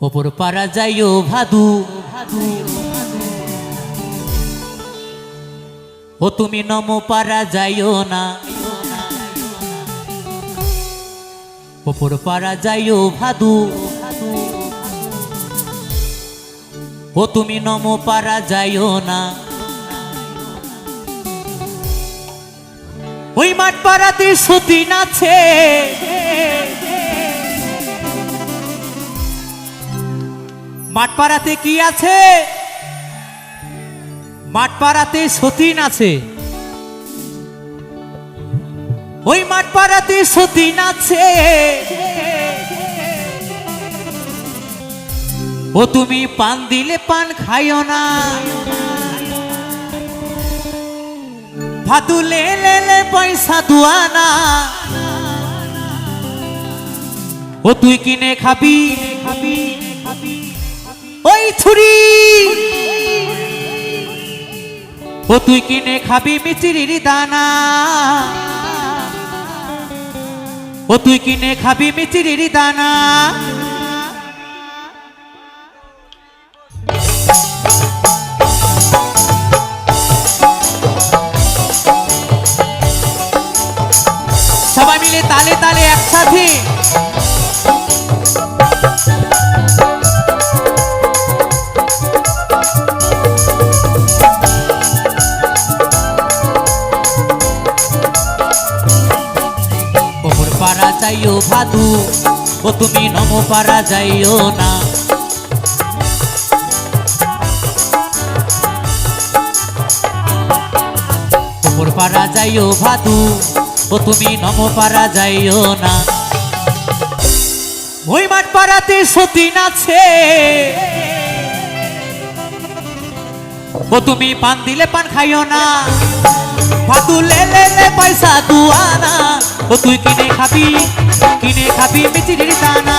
ওপর পারা যাইও ভাদু। ও তুমি নম পারা যাইও না। ওপর পারা যাইও ভাদু। ও তুমি নম পারা যাইও না। ওই মাঠ পাড়াতে সতীন আছে। মাঠ পাড়াতে কি আছে? মাঠপাড়াতে সতীন আছে। ওই মাঠপাড়াতে সতীন আছে। ও তুমি পান দিলে পান খাইও না। ভাদু লে লে লে পয়সা দুয়ানা ও তুই কিনে খাবি? ও তুই কিনে খাবি মিচিরির দানা। ও তুই কিনে খাবি মিচিরির দানা। সবাই মিলে তালে তালে একসাথে যাইও ভাদু ও তুমি নম পারা যাইও না। ওপর পারা যাইও ভাদু ও তুমি নম পারা যাইও না। মাঠ পাড়াতে সতীন আছে। ও তুমি পান দিলে পান খাইও না। লে লে লে পয়সা দুয়ানা। ও তুই কিনে খাবি কিনে খাবি মিচিরির দানা,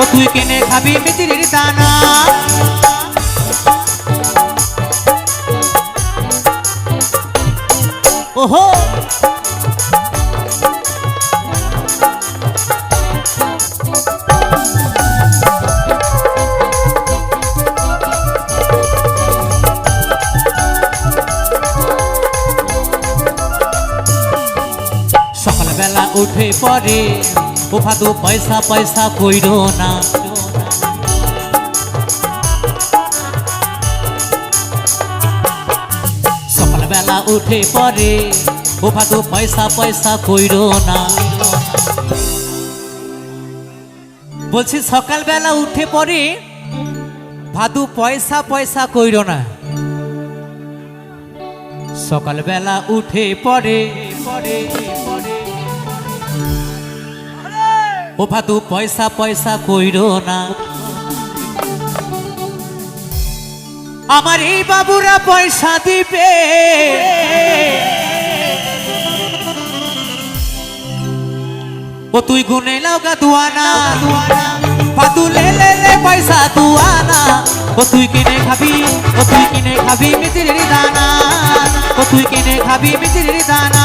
ও তুই কিনে খাবি মিচিরির দানা। ওহো! উঠে পরে? ও ভাদু, পয়সা পয়সা কইর না। সকালবেলা উঠে পরে, ও ভাদু, পয়সা পয়সা কইর না। বলছি, সকালবেলা উঠে পরে, ভাদু, পয়সা পয়সা কইর না। সকালবেলা উঠে পরে পরে ও ভাদু, পয়সা পয়সা কইর না। আমার এই বাবুরা পয়সা দিবে। ও তুই গুনে লাউকা দুয়ানা। ভাদু, লে লে লে, পয়সা দুয়ানা। ও তুই কিনে খাবি, ও তুই কিনে খাবি মিচিরির দানা। ও তুই কিনে খাবি মিচিরির দানা।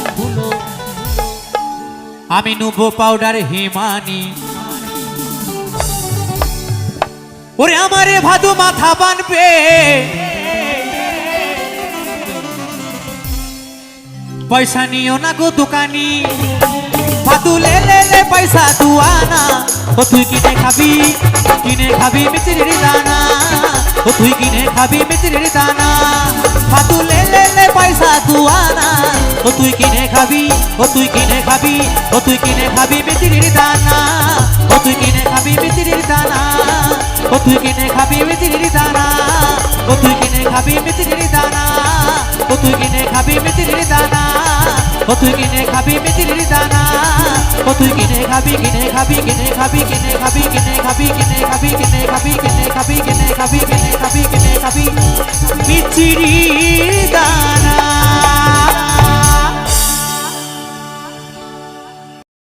খুলো আমি নুবো পাউডার হিমানি। ওরে আমারে ভাদু মাথা বানবে। পয়সা নিও না গো দোকানি। ফাতু লে পয়সা তু আনা ও তুই কিনে খাবি কিনে খাবি মিচিরির দানা। ও তুই কিনে খাবি মিচিরির দানা। ফাতু লে পয়সা তু আনা ও তুই কিনে খাবি, ও তুই কিনে খাবি, ও তুই কিনে খাবি মিচিরির দানা, ও তুই কিনে খাবি মিচিরির দানা, ও তুই কিনে খাবি মিচিরির দানা, ও তুই কিনে খাবি মিচিরির দানা, ও তুই কিনে খাবি মিচিরির দানা, ও তুই কিনে খাবি মিচিরির দানা, ও তুই কিনে খাবি কিনে খাবি কিনে খাবি কিনে খাবি